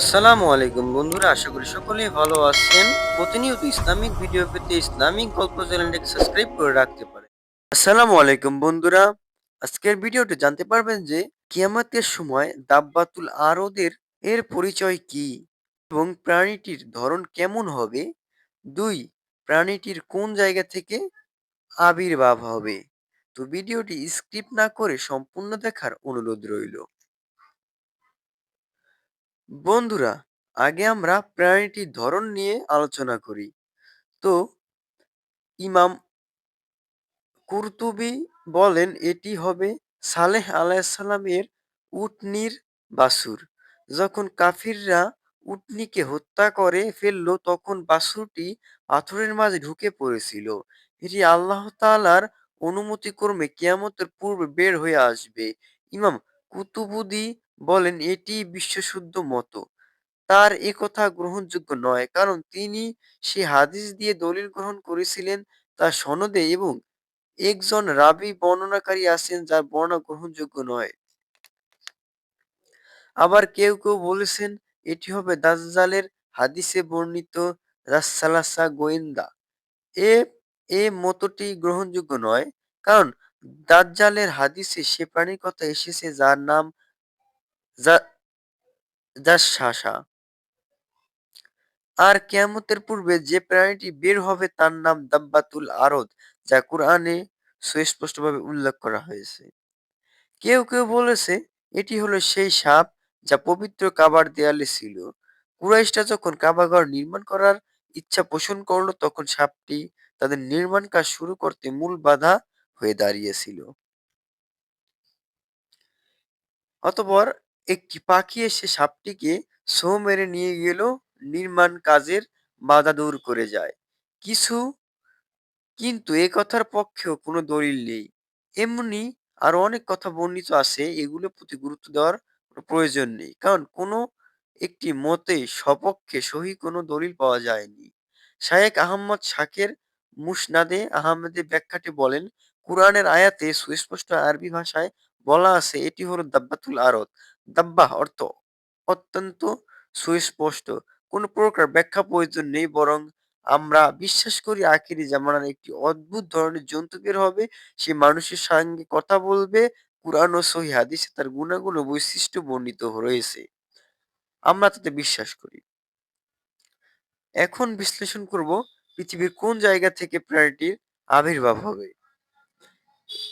আসসালামু আলাইকুম বন্ধুরা, আশা করি সকলেই ভালো আছেন। প্রতিনিয়ত ইসলামিক ভিডিও পেতে ইসলামিক গল্প চ্যানেলটিকে সাবস্ক্রাইব করে রাখতে পারেন। আসসালামু আলাইকুম বন্ধুরা, আজকের ভিডিওতে জানতে পারবেন যে কিয়ামতের সময় দাব্বাতুল আরদের এর পরিচয় কি এবং প্রাণীটির ধরন কেমন হবে? দুই, প্রাণীটির কোন জায়গা থেকে আবির্ভাব হবে? তো ভিডিওটি স্কিপ না করে সম্পূর্ণ দেখার অনুরোধ রইল। বন্ধুরা, আগে আমরা প্রাণীটির ধরন নিয়ে আলোচনা করি। তো, ইমাম কুরতুবী বলেন, এটি হবে সালেহ আলাইসাল্লামের উটনির বাসুর। যখন কাফিররা উটনিকে হত্যা করে ফেলল, তখন বাসুরটি পাথরের মাঝে ঢুকে পড়েছিল। এটি আল্লাহ তাআলার অনুমতি ক্রমে কিয়ামতের পূর্বে বের হয়ে আসবে। ইমাম কুতুবুদি বলেন, এটি বিশ্বশুদ্ধ মত। তার এ কথা গ্রহণযোগ্য নয়, কারণ তিনি সে হাদিস দিয়ে দলিল গ্রহণ করেছিলেন তার সনদে এবং একজন রাবি বর্ণনাকারী আছেন যার বর্ণনা গ্রহণযোগ্য নয়। আবার কেউ কেউ বলেছেন, এটি হবে দাজ্জালের হাদিসে বর্ণিত রাসসালাসা গোয়েন্দা। এ এ মতটি গ্রহণযোগ্য নয়, কারণ দাজ্জালের হাদিসে সে প্রাণীর কথা এসেছে যার নাম আর কিয়ামতের পূর্বে যে প্রাণীটি বের হবে তার নাম দাব্বাতুল আরদ, যা কুরআনে সুস্পষ্টভাবে উল্লেখ করা হয়েছে। কেউ কেউ বলেছে, এটি হলো সেই সাপ যা পবিত্র কাবার দেয়ালে ছিল। কুরাইশরা যখন কাবাঘর নির্মাণ করার ইচ্ছা পোষণ করল, তখন সাপটি তাদের নির্মাণ কাজ শুরু করতে মূল বাধা হয়ে দাঁড়িয়েছিল। অতঃপর একটি পাখি এসে সাপটিকে ছো মেরে নিয়ে গেল, নির্মাণ কাজের বাধা দূর করে যায়। কিছু কিন্তু এ কথার পক্ষেও কোনো দলিল নেই। এমনি আরও অনেক কথা বর্ণিত আছে, এগুলো প্রতি গুরুত্ব দেওয়ার প্রয়োজন নেই। কারণ কোনো একটি মতে সপক্ষে সহি কোনো দলিল পাওয়া যায়নি। শায়েক আহম্মদ শাকের মুসনাদে আহমেদের ব্যাখ্যাটি বলেন কোরআনের আয়াতে সুস্পষ্ট আরবি ভাষায় বলা আছে, এটি হলো দাব্বাতুল আরদ। দাব্বা অর্থ অত্যন্ত সুস্পষ্ট। কোনো প্রকার ব্যাখ্যা প্রয়োজন নেই, বরং আমরা বিশ্বাস করি আখেরি জামানার একটি অদ্ভুত ধরনের জন্তু বের হবে, সে মানুষের সঙ্গে কথা বলবে, কুরআন ও সহি হাদিসে তার গুণাগুণ ও বৈশিষ্ট্য বর্ণিত রয়েছে। আমরা তাতে বিশ্বাস করি। এখন বিশ্লেষণ করব পৃথিবীর কোন জায়গা থেকে প্রাণীটির আবির্ভাব হবে।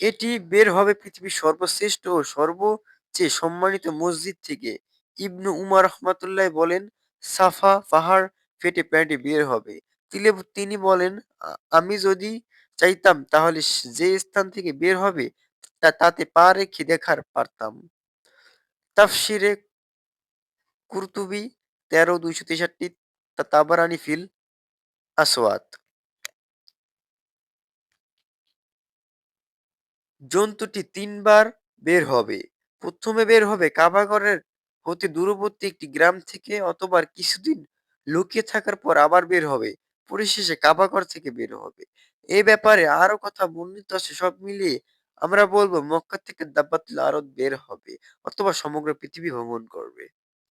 এটি বের হবে পৃথিবীর সর্বশ্রেষ্ঠ ও সর্বচেয়ে সম্মানিত মসজিদ থেকে। ইবনু উমার রহমাতুল্লাহ বলেন, সাফা পাহাড় ফেটে প্রাণীটি বের হবে। তিনি বলেন "আ- আমি যদি চাইতাম তাহলে যে স্থান থেকে বের হবে, তা তাতে পা রেখে দেখার পারতাম। তাফসিরে কুরতুবি তেরো দুইশো তেষট্টি তাবারানি ফিল আসওয়াত। জন্তুটি তিনবার বের হবে। প্রথমে বের হবে কাবাগরের হতে দূরবর্তী একটি গ্রাম থেকে অথবা কিছুদিন লুকিয়ে থাকার পর আবার বের হবে। পরিশেষে কাবাগর থেকে বের হবে। এই ব্যাপারে আরও কথা বর্ণিত আছে, সব মিলিয়ে আমরা বলব মক্কা থেকে দাব্বাতুল আরদ বের হবে অথবা সমগ্র পৃথিবী ভ্রমণ করবে।